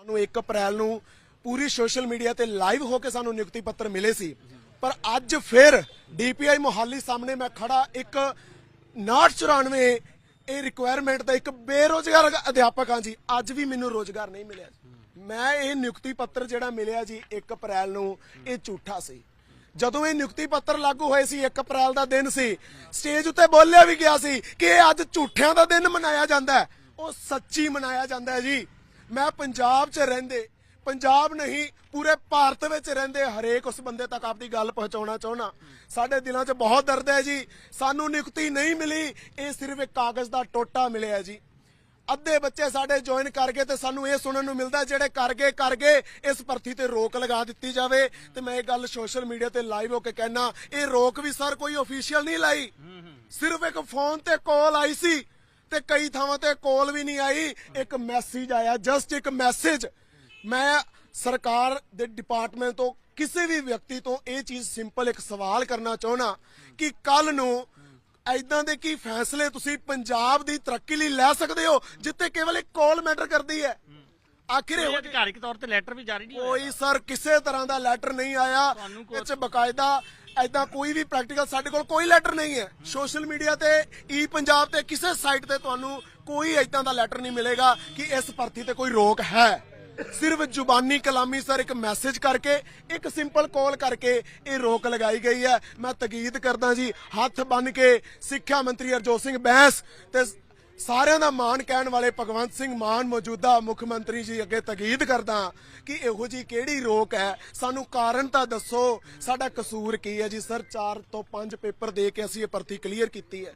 ਸਾਨੂੰ 1 ਅਪ੍ਰੈਲ ਨੂੰ ਪੂਰੀ ਸੋਸ਼ਲ ਮੀਡੀਆ ਤੇ ਲਾਈਵ ਹੋ ਕੇ ਸਾਨੂੰ ਨਿਯੁਕਤੀ ਪੱਤਰ ਮਿਲੇ ਸੀ। ਪਰ ਅੱਜ ਫਿਰ ਡੀਪੀਆਈ ਮੁਹਾਲੀ ਸਾਹਮਣੇ ਮੈਂ ਖੜਾ ਇੱਕ 994 ਇਹ ਰਿਕੁਆਇਰਮੈਂਟ ਦਾ ਇੱਕ ਬੇਰੋਜ਼ਗਾਰ ਅਧਿਆਪਕ ਹਾਂ ਜੀ। ਅੱਜ ਵੀ ਮੈਨੂੰ ਰੋਜ਼ਗਾਰ ਨਹੀਂ ਮਿਲਿਆ ਮੈਂ ਇਹ ਨਿਯੁਕਤੀ ਪੱਤਰ ਜਿਹੜਾ ਮਿਲਿਆ ਜੀ 1 ਅਪ੍ਰੈਲ ਨੂੰ, ਇਹ ਝੂਠਾ ਸੀ। ਜਦੋਂ ਇਹ ਨਿਯੁਕਤੀ ਪੱਤਰ ਲਾਗੂ ਹੋਏ ਸੀ 1 ਅਪ੍ਰੈਲ ਦਾ ਦਿਨ ਸੀ, ਸਟੇਜ ਉੱਤੇ ਬੋਲਿਆ ਵੀ ਗਿਆ ਸੀ ਕਿ ਇਹ ਅੱਜ ਝੂਠਿਆਂ ਦਾ ਦਿਨ ਮਨਾਇਆ ਜਾਂਦਾ ਹੈ। ਉਹ ਸੱਚੀ ਮਨਾਇਆ ਜਾਂਦਾ ਹੈ ਜੀ। ਮੈਂ ਪੰਜਾਬ 'ਚ ਰਹਿੰਦੇ, ਪੰਜਾਬ ਨਹੀਂ, ਪੂਰੇ ਭਾਰਤ ਵਿੱਚ ਰਹਿੰਦੇ, ਹਰੇਕ ਉਸ ਬੰਦੇ ਤੱਕ ਆਪਦੀ ਗੱਲ ਪਹੁੰਚਾਉਣਾ ਚਾਹਣਾ ਸਾਡੇ ਦਿਲਾਂ 'ਚ ਬਹੁਤ ਦਰਦ ਹੈ ਜੀ, ਸਾਨੂੰ ਨਿਯੁਕਤੀ ਨਹੀਂ ਮਿਲੀ, ਇਹ ਸਿਰਫ ਇੱਕ ਕਾਗਜ਼ ਦਾ ਟੋਟਾ ਮਿਲਿਆ ਜੀ। ਅੱਧੇ ਬੱਚੇ ਸਾਡੇ ਜੁਆਇਨ ਕਰ ਗਏ ਤੇ ਸਾਨੂੰ ਇਹ ਸੁਣਨ ਨੂੰ ਮਿਲਦਾ, ਜਿਹੜੇ ਕਰ ਗਏ ਕਰ ਗਏ, ਇਸ ਭਰਤੀ ਤੇ ਰੋਕ ਲਗਾ ਦਿੱਤੀ ਜਾਵੇ। ਤੇ ਮੈਂ ਇਹ ਗੱਲ ਸੋਸ਼ਲ ਮੀਡੀਆ ਤੇ ਲਾਈਵ ਹੋ ਕੇ ਕਹਿਣਾ ਇਹ ਰੋਕ ਵੀ ਸਰ ਕੋਈ ਅਫੀਸ਼ੀਅਲ ਨਹੀਂ ਲਾਈ। ਸਿਰਫ ਇੱਕ ਫੋਨ ਤੇ ਕਾਲ ਆਈ ਸੀ। ਤੇ ਕਈ ਥਾਵਾਂ ਤੇ ਕਾਲ ਵੀ ਨਹੀਂ ਆਈ। ਇੱਕ ਮੈਸੇਜ ਆਇਆ ਜਸਟ ਇੱਕ ਮੈਸੇਜ ਮੈਂ ਸਰਕਾਰ ਦੇ ਡਿਪਾਰਟਮੈਂਟ ਤੋਂ, ਕਿਸੇ ਵੀ ਵਿਅਕਤੀ ਤੋਂ ਇਹ ਚੀਜ਼ ਸਿੰਪਲ ਇੱਕ ਸਵਾਲ ਕਰਨਾ ਚਾਹਣਾ ਕਿ ਕੱਲ ਨੂੰ ਐਦਾਂ ਦੇ ਕੀ ਫੈਸਲੇ ਤੁਸੀਂ ਪੰਜਾਬ ਦੀ ਤਰੱਕੀ ਲਈ ਲੈ ਸਕਦੇ ਹੋ ਜਿੱਤੇ ਕੇਵਲ ਇੱਕ ਕਾਲ ਮੈਟਰ ਕਰਦੀ ਹੈ? ਆਖਿਰ ਇਹੋ ਅਧਿਕਾਰਿਕ ਤੌਰ ਤੇ ਲੈਟਰ ਵੀ ਜਾਰੀ ਨਹੀਂ ਹੋਇਆ ਕੋਈ ਸਰ ਕਿਸੇ ਤਰ੍ਹਾਂ ਦਾ ਲੈਟਰ ਨਹੀਂ ਆਇਆ। ਇਹ ਚ ਬਕਾਇਦਾ ਐਦਾਂ ਕੋਈ ਵੀ ਪ੍ਰੈਕਟੀਕਲ ਸਾਡੇ ਕੋਲ ਕੋਈ ਲੈਟਰ ਨਹੀਂ ਹੈ। ਸੋਸ਼ਲ ਮੀਡੀਆ ਤੇ ਈ ਪੰਜਾਬ ਤੇ ਕਿਸੇ ਸਾਈਟ ਤੇ ਤੁਹਾਨੂੰ ਕੋਈ ਐਦਾਂ ਦਾ ਲੈਟਰ ਨਹੀਂ ਮਿਲੇਗਾ ਕਿ ਇਸ ਭਰਤੀ ਤੇ ਕੋਈ ਰੋਕ ਹੈ। ਸਿਰਫ ਜ਼ੁਬਾਨੀ ਕਲਾਮੀ ਸਰ ਇੱਕ ਮੈਸੇਜ ਕਰਕੇ ਇੱਕ ਸਿੰਪਲ ਕਾਲ ਕਰਕੇ ਇਹ ਰੋਕ ਲਗਾਈ ਗਈ ਹੈ। ਮੈਂ ਤਕੀਦ ਕਰਦਾ ਜੀ ਹੱਥ ਬੰਨ ਕੇ ਸਿੱਖਿਆ ਮੰਤਰੀ ਹਰਜੋਤ ਸਿੰਘ ਬੈਂਸ ਤੇ ਸਾਰਿਆਂ ਦਾ ਮਾਣ ਕਹਿਣ ਵਾਲੇ ਭਗਵੰਤ ਸਿੰਘ ਮਾਨ ਮੌਜੂਦਾ ਮੁੱਖ ਮੰਤਰੀ ਜੀ ਅੱਗੇ ਤਕੀਦ ਕਰਦਾ ਕਿ ਇਹੋ ਜੀ ਕਿਹੜੀ ਰੋਕ ਹੈ? ਸਾਨੂੰ ਕਾਰਨ ਤਾਂ ਦੱਸੋ। ਸਾਡਾ ਕਸੂਰ ਕੀ ਹੈ ਜੀ? ਸਰ 4 ਤੋਂ 5 ਪੇਪਰ ਦੇ ਕੇ ਅਸੀਂ ਇਹ ਭਰਤੀ ਕਲੀਅਰ ਕੀਤੀ ਹੈ।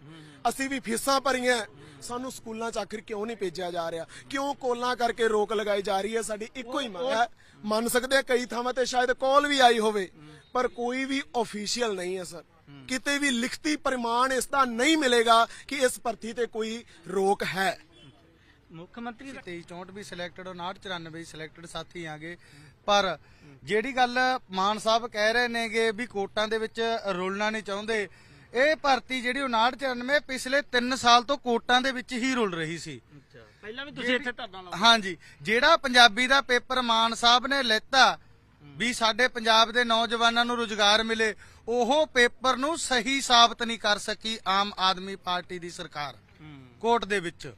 ਅਸੀਂ ਵੀ ਫੀਸਾਂ ਭਰੀਆਂ ਸਾਨੂੰ ਸਕੂਲਾਂ 'ਚ ਆਖਿਰ ਕਿਉਂ ਨਹੀਂ ਭੇਜਿਆ ਜਾ ਰਿਹਾ? ਕਿਉਂ ਕੋਲਾਂ ਕਰਕੇ ਰੋਕ ਲਗਾਈ ਜਾ ਰਹੀ ਹੈ? ਸਾਡੀ ਇੱਕੋ ਹੀ ਮੰਗ ਹੈ। ਮੰਨ ਸਕਦੇ ਆ ਕਈ ਥਾਵਾਂ ਤੇ ਸ਼ਾਇਦ ਕਾਲ ਵੀ ਆਈ ਹੋਵੇ, ਪਰ ਕੋਈ ਵੀ ਅਫੀਸ਼ੀਅਲ ਨਹੀਂ ਹੈ, ਸਰ। ਕਿਤੇ ਵੀ ਲਿਖਤੀ ਪ੍ਰਮਾਣ ਇਸ ਦਾ ਨਹੀਂ ਮਿਲੇਗਾ ਕਿ ਇਸ ਭਰਤੀ ਤੇ ਕੋਈ ਰੋਕ ਹੈ। ਮੁੱਖ ਮੰਤਰੀ ਦਾ 23 64 ਵੀ ਸਿਲੈਕਟਡ 59 94 ਵੀ ਸਿਲੈਕਟਡ ਸਾਥੀ ਆਗੇ। ਪਰ ਜਿਹੜੀ ਗੱਲ ਮਾਨ ਸਾਹਿਬ ਕਹਿ ਰਹੇ ਨੇਗੇ ਵੀ ਕੋਟਾਂ ਦੇ ਵਿੱਚ ਰੁਲਣਾ ਨਹੀਂ ਚਾਹੁੰਦੇ ਇਹ ਭਰਤੀ ਜਿਹੜੀ 59 94 ਪਿਛਲੇ 3 ਸਾਲ ਤੋਂ ਕੋਟਾਂ ਦੇ ਵਿੱਚ ਹੀ ਰੁਲ ਰਹੀ ਸੀ। ਪਹਿਲਾਂ ਵੀ ਤੁਸੀਂ ਇੱਥੇ ਧਰਨਾ ਲਾਉਂਦੇ ਹਾਂਜੀ। ਜਿਹੜਾ ਪੰਜਾਬੀ ਦਾ ਪੇਪਰ ਮਾਨ ਸਾਹਿਬ ਨੇ ਲੈਤਾ ਵੀ ਸਾਡੇ ਪੰਜਾਬ ਦੇ ਨੌਜਵਾਨਾਂ ਨੂੰ ਰੁਜ਼ਗਾਰ ਮਿਲੇ, ਉਹ ਪੇਪਰ ਨੂੰ ਸਹੀ ਸਾਬਤ ਨਹੀਂ ਕਰ ਸਕੀ ਆਮ ਆਦਮੀ ਪਾਰਟੀ ਦੀ ਸਰਕਾਰ ਕੋਰਟ ਦੇ ਵਿੱਚ।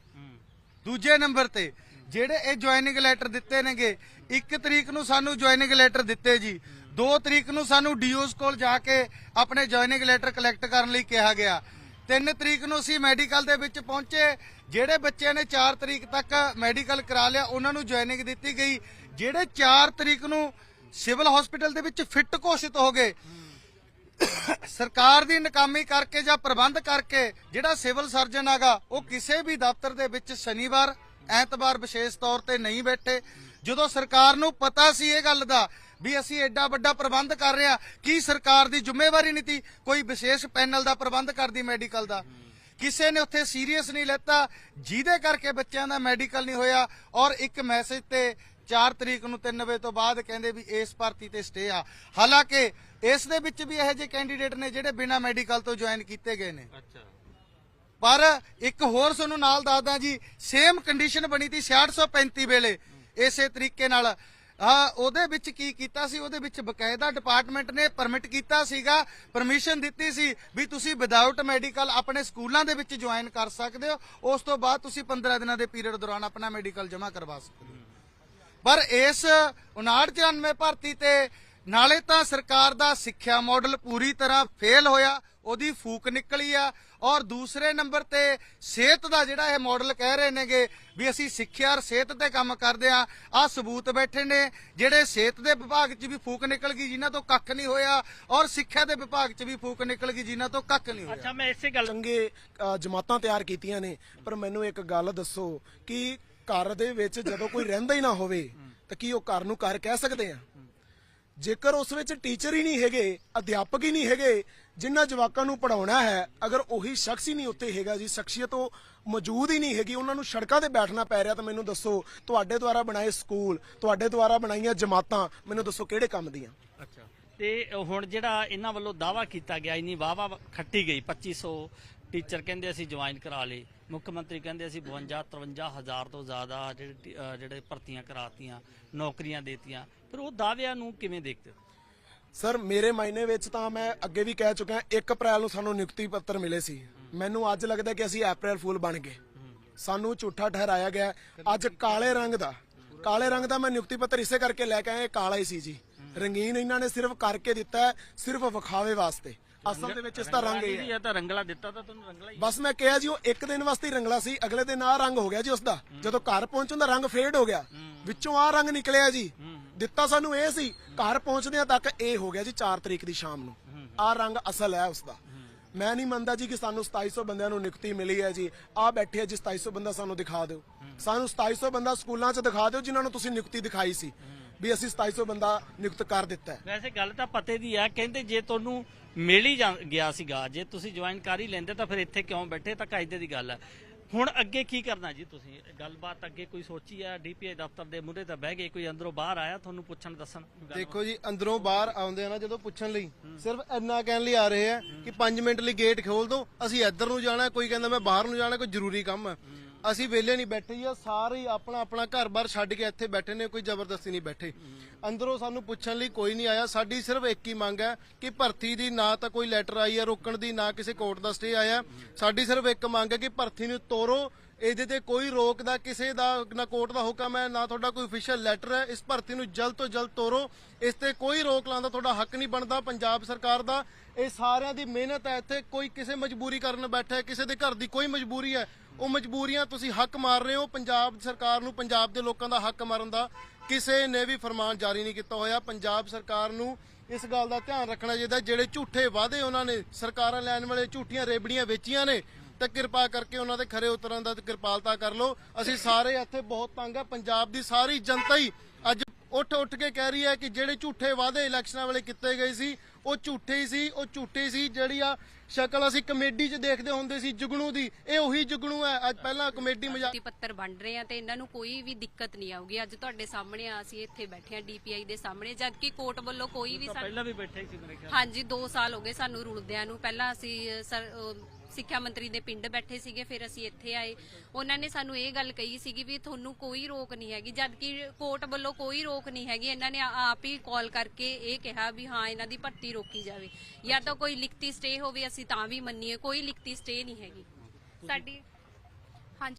ਦੂਜੇ ਨੰਬਰ ਤੇ, ਜਿਹੜੇ ਇਹ ਜੁਆਇਨਿੰਗ ਲੈਟਰ ਦਿੱਤੇ ਨੇਗੇ 1 ਤਰੀਕ ਨੂੰ ਸਾਨੂੰ ਜੁਆਇਨਿੰਗ ਲੈਟਰ ਦਿੱਤੇ ਜੀ 2 ਤਰੀਕ ਨੂੰ ਸਾਨੂੰ ਡੀਓਸ ਕੋਲ ਜਾ ਕੇ ਆਪਣੇ ਜੁਆਇਨਿੰਗ ਲੈਟਰ ਕਲੈਕਟ ਕਰਨ ਲਈ ਕਿਹਾ ਗਿਆ। 3 ਤਰੀਕ ਨੂੰ ਅਸੀਂ ਮੈਡੀਕਲ ਦੇ ਵਿੱਚ ਪਹੁੰਚੇ, ਜਿਹੜੇ ਬੱਚਿਆਂ ਨੇ 4 ਤਰੀਕ ਤੱਕ ਮੈਡੀਕਲ ਕਰਾ ਲਿਆ, ਉਹਨਾਂ ਨੂੰ ਜੁਆਇਨਿੰਗ ਦਿੱਤੀ ਗਈ। ਜਿਹੜੇ 4 ਤਰੀਕ ਨੂੰ ਸਿਵਲ ਹਸਪੀਟਲ ਦੇ ਵਿੱਚ ਫਿੱਟ ਘੋਸ਼ਿਤ ਹੋ ਗਏ। ਸਰਕਾਰ ਦੀ ਨਕਾਮੀ ਕਰਕੇ ਜਾਂ ਪ੍ਰਬੰਧ ਕਰਕੇ ਜਿਹੜਾ ਸਿਵਲ ਸਰਜਨ ਹੈਗਾ, ਉਹ ਕਿਸੇ ਵੀ ਦਫ਼ਤਰ ਦੇ ਵਿੱਚ ਸ਼ਨੀਵਾਰ, ਐਤਵਾਰ ਵਿਸ਼ੇਸ਼ ਤੌਰ ਤੇ ਨਹੀਂ ਬੈਠੇ। ਜਦੋਂ ਸਰਕਾਰ ਨੂੰ ਪਤਾ ਸੀ ਇਹ ਗੱਲ ਦਾ ਵੀ ਅਸੀਂ ਐਡਾ ਵੱਡਾ ਪ੍ਰਬੰਧ ਕਰ ਰਹੇ ਹਾਂ, ਕੀ ਸਰਕਾਰ ਦੀ ਜ਼ਿੰਮੇਵਾਰੀ ਨਹੀਂ ਤੀ ਕੋਈ ਵਿਸ਼ੇਸ਼ ਪੈਨਲ ਦਾ ਪ੍ਰਬੰਧ ਕਰਦੀ ਮੈਡੀਕਲ ਦਾ। ਕਿਸੇ ਨੇ ਉੱਥੇ ਸੀਰੀਅਸ ਨਹੀਂ ਲੈਤਾ, ਜਿਹਦੇ ਕਰਕੇ ਬੱਚਿਆਂ ਦਾ ਮੈਡੀਕਲ ਨਹੀਂ ਹੋਇਆ ਔਰ ਇੱਕ ਮੈਸੇਜ ਤੇ 4 ਤਰੀਕ ਨੂੰ 3 ਵਜੇ ਤੋਂ ਬਾਅਦ ਕਹਿੰਦੇ ਵੀ ਇਸ ਭਰਤੀ ਤੇ ਸਟੇ ਆ। ਹਾਲਾਂਕਿ ਇਸ ਦੇ ਵਿੱਚ ਵੀ ਇਹੋ ਜਿਹੇ ਕੈਂਡੀਡੇਟ ਨੇ ਜਿਹੜੇ ਬਿਨਾਂ ਮੈਡੀਕਲ ਤੋਂ ਜੁਆਇਨ ਕੀਤੇ ਗਏ ਨੇ। ਅੱਛਾ। ਪਰ ਇੱਕ ਹੋਰ ਤੁਹਾਨੂੰ ਨਾਲ ਦੱਸਦਾ ਜੀ ਸੇਮ ਕੰਡੀਸ਼ਨ ਬਣੀ ਤੀ 6635 ਵੇਲੇ। ਇਸੇ ਤਰੀਕੇ ਨਾਲ ਆ ਉਹਦੇ ਵਿੱਚ ਕੀ ਕੀਤਾ ਸੀ? ਉਹਦੇ ਵਿੱਚ ਬਕਾਇਦਾ ਡਿਪਾਰਟਮੈਂਟ ਨੇ ਪਰਮਿਟ ਕੀਤਾ ਸੀਗਾ ਪਰਮਿਸ਼ਨ ਦਿੱਤੀ ਸੀ ਵੀ ਤੁਸੀਂ ਵਿਦਆਊਟ ਮੈਡੀਕਲ ਆਪਣੇ ਸਕੂਲਾਂ ਦੇ ਵਿੱਚ ਜੁਆਇਨ ਕਰ ਸਕਦੇ ਹੋ। ਉਸ ਤੋਂ ਬਾਅਦ ਤੁਸੀਂ 15 ਦਿਨਾਂ ਦੇ ਪੀਰੀਅਡ ਦੌਰਾਨ ਆਪਣਾ ਮੈਡੀਕਲ ਜਮ੍ਹਾਂ ਕਰਵਾ ਸਕਦੇ ਹੋ। ਪਰ ਇਸ 5994 ਭਰਤੀ ਤੇ ਨਾਲੇ ਤਾਂ ਸਰਕਾਰ ਦਾ ਸਿੱਖਿਆ ਮਾਡਲ ਪੂਰੀ ਤਰ੍ਹਾਂ ਫੇਲ ਹੋਇਆ ਉਹਦੀ ਫੂਕ ਨਿਕਲੀ ਆ ਔਰ ਦੂਸਰੇ ਨੰਬਰ ਤੇ ਸਿਹਤ ਦਾ ਜਿਹੜਾ ਇਹ ਮਾਡਲ ਕਹਿ ਰਹੇ ਨੇਗੇ ਵੀ ਅਸੀਂ ਸਿੱਖਿਆ ਔਰ ਸਿਹਤ ਤੇ ਕੰਮ ਕਰਦੇ ਆ ਆ ਸਬੂਤ ਬੈਠੇ ਨੇ ਜਿਹੜੇ ਸਿਹਤ ਦੇ ਵਿਭਾਗ 'ਚ ਵੀ ਫੂਕ ਨਿਕਲ ਗਈ ਜਿਨ੍ਹਾਂ ਤੋਂ ਕੱਖ ਨਹੀਂ ਹੋਇਆ ਔਰ ਸਿੱਖਿਆ ਦੇ ਵਿਭਾਗ 'ਚ ਵੀ ਫੂਕ ਨਿਕਲ ਗਈ ਜਿਨ੍ਹਾਂ ਤੋਂ ਕੱਖ ਨਹੀਂ ਹੋਇਆ। ਅੱਛਾ ਮੈਂ ਇਸੇ ਗੱਲ ਚੰਗੇ ਜਮਾਤਾਂ ਤਿਆਰ ਕੀਤੀਆਂ ਨੇ ਪਰ ਮੈਨੂੰ ਇੱਕ ਗੱਲ ਦੱਸੋ ਕਿ ਘਰ ਦੇ ਵਿੱਚ ਜਦੋਂ ਕੋਈ ਰਹਿੰਦਾ ਹੀ ਨਾ ਹੋਵੇ ਤਾਂ ਕੀ ਉਹ ਘਰ ਨੂੰ ਘਰ ਕਹਿ ਸਕਦੇ ਆ? ਜੇਕਰ ਉਸ ਵਿੱਚ ਟੀਚਰ ਹੀ ਨਹੀਂ ਹੈਗੇ, ਅਧਿਆਪਕ ਹੀ ਨਹੀਂ ਹੈਗੇ, ਜਿਨ੍ਹਾਂ ਜਵਾਕਾਂ ਨੂੰ ਪੜਾਉਣਾ ਹੈ, ਅਗਰ ਉਹੀ ਸ਼ਖਸ ਹੀ ਨਹੀਂ ਉੱਤੇ ਹੈਗਾ ਜੀ, ਸ਼ਖਸੀਅਤ ਉਹ ਮੌਜੂਦ ਹੀ ਨਹੀਂ ਹੈਗੀ, ਉਹਨਾਂ ਨੂੰ ਸੜਕਾਂ ਤੇ ਬੈਠਣਾ ਪੈ ਰਿਹਾ ਤਾਂ ਮੈਨੂੰ ਦੱਸੋ, ਤੁਹਾਡੇ ਦੁਆਰਾ ਬਣਾਏ ਸਕੂਲ, ਤੁਹਾਡੇ ਦੁਆਰਾ ਬਣਾਈਆਂ ਜਮਾਤਾਂ, ਮੈਨੂੰ ਦੱਸੋ ਕਿਹੜੇ ਕੰਮ ਦੀਆਂ? ਅੱਛਾ। ਤੇ ਹੁਣ ਜਿਹੜਾ ਇਹਨਾਂ ਵੱਲੋਂ ਦਾਵਾ ਕੀਤਾ ਗਿਆ, ਇਨੀ ਵਾਵਾ ਖੱਟੀ ਗਈ 2500 ਟੀਚਰ ਕਹਿੰਦੇ ਅਸੀਂ ਜੁਆਇਨ ਕਰਾ ਲਏ, ਮੁੱਖ ਮੰਤਰੀ ਕਹਿੰਦੇ ਅਸੀਂ 52 53 ਹਜ਼ਾਰ ਤੋਂ ਜ਼ਿਆਦਾ ਜਿਹੜੇ ਜਿਹੜੇ ਭਰਤੀਆਂ ਕਰਾਤੀਆਂ, ਨੌਕਰੀਆਂ ਦੇਤੀਆਂ। ਫਿਰ ਉਹ ਦਾਅਵਿਆਂ ਨੂੰ ਕਿਵੇਂ ਦੇਖਦੇ ਸਰ, ਮੇਰੇ ਮਾਇਨੇ ਵਿੱਚ ਤਾਂ ਮੈਂ ਅੱਗੇ ਵੀ ਕਹਿ ਚੁੱਕਿਆ 1 ਅਪ੍ਰੈਲ ਨੂੰ ਸਾਨੂੰ ਨਿਯੁਕਤੀ ਪੱਤਰ ਮਿਲੇ ਸੀ। ਮੈਨੂੰ ਅੱਜ ਲੱਗਦਾ ਕਿ ਅਸੀਂ ਅਪ੍ਰੈਲ ਫੂਲ ਬਣ ਗਏ। ਸਾਨੂੰ ਝੂਠਾ ਠਹਿਰਾਇਆ ਗਿਆ। ਅੱਜ ਕਾਲੇ ਰੰਗ ਦਾ, ਕਾਲੇ ਰੰਗ ਦਾ ਮੈਂ ਨਿਯੁਕਤੀ ਪੱਤਰ ਇਸੇ ਕਰਕੇ ਲੈ ਕੇ ਆਇਆ ਕਾਲਾ ਹੀ ਸੀ ਜੀ। ਰੰਗੀਨ ਇਹਨਾਂ ਨੇ ਸਿਰਫ ਕਰਕੇ ਦਿੱਤਾ ਸਿਰਫ ਵਿਖਾਵੇ ਵਾਸਤੇ। ਅਸਲ ਦੇ ਵਿੱਚ ਇਸ ਦਾ ਰੰਗ ਇਹ ਹੈ। ਇਹ ਤਾਂ ਰੰਗਲਾ ਦਿੱਤਾ ਤਾਂ ਤੁਹਾਨੂੰ ਰੰਗਲਾ ਹੀ ਬਸ ਮੈਂ ਕਿਹਾ ਜੀ ਉਹ ਇੱਕ ਦਿਨ ਵਾਸਤੇ ਹੀ ਰੰਗਲਾ ਸੀ ਅਗਲੇ ਦਿਨ ਆ ਰੰਗ ਹੋ ਗਿਆ ਜੀ ਉਸਦਾ। ਜਦੋਂ ਘਰ ਪਹੁੰਚਣ ਦਾ ਰੰਗ ਫੇਡ ਹੋ ਗਿਆ ਵਿੱਚੋਂ ਆ ਰੰਗ ਨਿਕਲਿਆ ਜੀ। ਦਿੱਤਾ ਸਾਨੂੰ ਇਹ ਸੀ ਘਰ ਪਹੁੰਚਦਿਆਂ ਤੱਕ ਇਹ ਹੋ ਗਿਆ ਜੀ 4 ਤਰੀਕ ਦੀ ਸ਼ਾਮ ਨੂੰ। ਆ ਰੰਗ ਅਸਲ ਹੈ ਉਸਦਾ। ਮੈਂ ਨਹੀਂ ਮੰਨਦਾ ਜੀ ਕਿ ਸਾਨੂੰ 2700 ਬੰਦਿਆਂ ਨੂੰ ਨਿਯੁਕਤੀ ਮਿਲੀ ਹੈ ਜੀ। ਆ ਬੈਠੇ ਆ ਜੀ 2700 ਬੰਦਾ ਸਾਨੂੰ ਦਿਖਾ ਦਿਓ। ਸਾਨੂੰ 2700 ਬੰਦਾ ਸਕੂਲਾਂ 'ਚ ਦਿਖਾ ਦਿਓ ਜਿਨ੍ਹਾਂ ਨੂੰ ਤੁਸੀਂ ਨਿਯੁਕਤੀ ਦਿਖਾਈ ਸੀ। ਵੀ ਅਸੀਂ 2700 ਬੰਦਾ ਨਿਯੁਕਤ ਕਰ ਦਿੱਤਾ ਹੈ। ਵੈਸੇ ਗੱਲ ਤਾਂ ਪਤੇ ਦੀ ਆ ਕਹਿੰਦੇ ਜੇ ਤੁਹਾਨੂੰ ਮਿਲ ਹੀ ਜਾਂ- ਗਿਆ ਸੀਗਾ ਜੇ ਤੁਸੀਂ ਜੁਆਇਨ ਕਰ ਹੀ ਲੈਂਦੇ ਤਾਂ ਫਿਰ ਇੱਥੇ ਕਿਉਂ ਬੈਠੇ ਤਾਂ ਕਾਇਦੇ ਦੀ ਗੱਲ ਹੈ ਹੁਣ ਅੱਗੇ ਕੀ ਕਰਨਾ ਜੀ ਤੁਸੀਂ? ਗੱਲਬਾਤ ਅੱਗੇ ਕੋਈ ਸੋਚੀ ਆ ਡੀਪੀਆਈ ਦਫ਼ਤਰ ਦੇ ਮੂਹਰੇ ਤਾਂ ਬਹਿ ਗਏ ਕੋਈ ਅੰਦਰੋਂ ਬਾਹਰ ਆਇਆ ਤੁਹਾਨੂੰ ਪੁੱਛਣ ਦੱਸਣ ਦੇਖੋ ਜੀ ਅੰਦਰੋਂ ਬਾਹਰ ਆਉਂਦੇ ਆ ਨਾ ਜਦੋਂ ਪੁੱਛਣ ਲਈ ਸਿਰਫ ਇੰਨਾ ਕਹਿਣ ਲਈ ਆ ਰਹੇ ਆ ਕਿ 5 ਮਿੰਟ ਲਈ ਗੇਟ ਖੋਲ ਦਿਓ ਅਸੀਂ ਇੱਧਰ ਨੂੰ ਜਾਣਾ ਕੋਈ ਕਹਿੰਦਾ ਮੈਂ ਬਾਹਰ ਨੂੰ ਜਾਣਾ ਕੋਈ ਜ਼ਰੂਰੀ ਕੰਮ ਹੈ। ਅਸੀਂ ਵਿਹਲੇ ਨਹੀਂ ਬੈਠੇ ਆ ਸਾਰੇ ਆਪਣਾ ਆਪਣਾ ਘਰ-ਬਾਰ ਛੱਡ ਕੇ ਇੱਥੇ ਬੈਠੇ ਨੇ, ਕੋਈ ਜ਼ਬਰਦਸਤੀ ਨਹੀਂ ਬੈਠੇ। ਅੰਦਰੋਂ ਸਾਨੂੰ ਪੁੱਛਣ ਲਈ ਕੋਈ ਨਹੀਂ ਆਇਆ। ਸਾਡੀ ਸਿਰਫ ਇੱਕ ਹੀ ਮੰਗ ਹੈ ਕਿ ਭਰਤੀ ਦੀ ਨਾ ਤਾਂ ਕੋਈ ਲੈਟਰ ਆਈ ਹੈ ਰੋਕਣ ਦੀ, ਨਾ ਕਿਸੇ ਕੋਰਟ ਦਾ ਸਟੇ ਆਇਆ। ਸਾਡੀ ਸਿਰਫ ਇੱਕ ਮੰਗ ਹੈ ਕਿ ਭਰਤੀ ਨੂੰ ਤੋਰੋ। ਇਹਦੇ ਤੇ ਕੋਈ ਰੋਕ ਦਾ, ਕਿਸੇ ਦਾ, ਨਾ ਕੋਰਟ ਦਾ ਹੁਕਮ ਹੈ, ਨਾ ਤੁਹਾਡਾ ਕੋਈ ਅਫੀਸ਼ੀਅਲ ਲੈਟਰ ਹੈ। ਇਸ ਭਰਤੀ ਨੂੰ ਜਲਦ ਤੋਂ ਜਲਦ ਤੋਰੋ। ਇਸ ਤੇ ਕੋਈ ਰੋਕ ਲਾਉਣ ਦਾ ਤੁਹਾਡਾ ਹੱਕ ਨਹੀਂ ਬਣਦਾ। ਪੰਜਾਬ ਸਰਕਾਰ ਦਾ ਇਹ ਸਾਰਿਆਂ ਦੀ ਮਿਹਨਤ ਹੈ ਇੱਥੇ। ਕੋਈ ਕਿਸੇ ਮਜਬੂਰੀ ਕਰਨ ਬੈਠਾ ਹੈ, ਕਿਸੇ ਦੇ ਘਰ ਦੀ ਕੋਈ ਮਜਬੂਰੀ ਹੈ। ਉਹ ਮਜਬੂਰੀਆਂ ਤੁਸੀਂ ਹੱਕ ਮਾਰ ਰਹੇ ਹੋ। ਪੰਜਾਬ ਸਰਕਾਰ ਨੂੰ, ਪੰਜਾਬ ਦੇ ਲੋਕਾਂ ਦਾ ਹੱਕ ਮਾਰਨ ਦਾ ਕਿਸੇ ਨੇ ਵੀ ਫਰਮਾਨ ਜਾਰੀ ਨਹੀਂ ਕੀਤਾ ਹੋਇਆ। ਪੰਜਾਬ ਸਰਕਾਰ ਨੂੰ ਇਸ ਗੱਲ ਦਾ ਧਿਆਨ ਰੱਖਣਾ ਚਾਹੀਦਾ। ਜਿਹੜੇ ਝੂਠੇ ਵਾਅਦੇ ਉਹਨਾਂ ਨੇ ਸਰਕਾਰਾਂ ਲੈਣ ਵਾਲੇ ਝੂਠੀਆਂ ਰੇਬੜੀਆਂ ਵੇਚੀਆਂ ਨੇ, ਤਾਂ ਕਿਰਪਾ ਕਰਕੇ ਉਹਨਾਂ ਦੇ ਖਰੇ ਉਤਰਨ ਦਾ ਕਿਰਪਾਲਤਾ ਕਰ ਲਓ। ਅਸੀਂ ਸਾਰੇ ਇੱਥੇ ਬਹੁਤ ਤੰਗ ਆ। ਪੰਜਾਬ ਦੀ ਸਾਰੀ ਜਨਤਾ ਹੀ ਅੱਜ ਉੱਠ ਉੱਠ ਕੇ ਕਹਿ ਰਹੀ ਹੈ ਕਿ ਜਿਹੜੇ ਝੂਠੇ ਵਾਅਦੇ ਇਲੈਕਸ਼ਨਾਂ ਵੇਲੇ ਕੀਤੇ ਗਏ ਸੀ ਉਹ ਝੂਠੇ ਹੀ ਸੀ ਉਹ ਝੂਠੇ ਸੀ ਜਿਹੜੀ ਆ ਸ਼ਕਲ ਅਸੀਂ ਕਮੇਡੀ 'ਚ ਦੇਖਦੇ ਹੁੰਦੇ ਸੀ ਜੁਗਨੂ ਦੀ। ਇਹ ਉਹੀ ਜੁਗਨੂ ਹੈ। ਅੱਜ ਪਹਿਲਾਂ ਕਮੇਡੀ ਮਜ਼ਾਕ ਪੱਤਰ ਬਣ ਰਹੇ ਆ ਤੇ ਇਹਨਾਂ ਨੂੰ ਕੋਈ ਵੀ ਦਿੱਕਤ ਨਹੀਂ ਆਊਗੀ। ਅੱਜ ਤੁਹਾਡੇ ਸਾਹਮਣੇ ਆ ਅਸੀਂ ਇੱਥੇ ਬੈਠੇ ਆ ਡੀਪੀਆਈ ਦੇ ਸਾਹਮਣੇ ਜਦ ਕਿ ਕੋਰਟ ਵੱਲੋਂ ਕੋਈ ਵੀ ਸਾਨੂੰ ਪਹਿਲਾਂ ਵੀ ਬੈਠੇ ਸੀ ਮੇਰੇ ਖਿਆਲ ਹਾਂਜੀ 2 ਸਾਲ ਹੋ ਗਏ ਸਾਨੂੰ ਰੁਲਦਿਆਂ ਨੂੰ। ਪਹਿਲਾਂ ਅਸੀਂ ਸਰ ਸਿੱਖਿਆ ਮੰਤਰੀ ਦੇ ਪਿੰਡ ਬੈਠੇ ਸੀਗੇ ਫਿਰ ਅਸੀਂ ਇੱਥੇ ਆਏ। ਉਹਨਾਂ ਨੇ ਸਾਨੂੰ ਇਹ ਗੱਲ ਕਹੀ ਸੀਗੀ ਵੀ ਤੁਹਾਨੂੰ ਕੋਈ ਰੋਕ ਨਹੀਂ ਹੈਗੀ ਜਦ ਕਿ ਕੋਰਟ ਵੱਲੋਂ ਕੋਈ ਰੋਕ ਨਹੀਂ ਹੈਗੀ। ਇਹਨਾਂ ਨੇ ਆਪ ਹੀ ਕਾਲ ਕਰਕੇ ਇਹ ਕਿਹਾ ਵੀ ਹਾਂ ਇਹਨਾਂ ਦੀ ਭਰਤੀ ਰੋਕੀ ਜਾਵੇ। ਜਾਂ ਤਾਂ ਕੋਈ ਲਿਖਤੀ ਸਟੇ ਹੋਵੇ ਅਸੀਂ ਤਾਂ ਵੀ ਮੰਨੀਏ ਕੋਈ ਲਿਖਤੀ ਸਟੇ ਨਹੀਂ ਹੈਗੀ। ਸਾਡੀ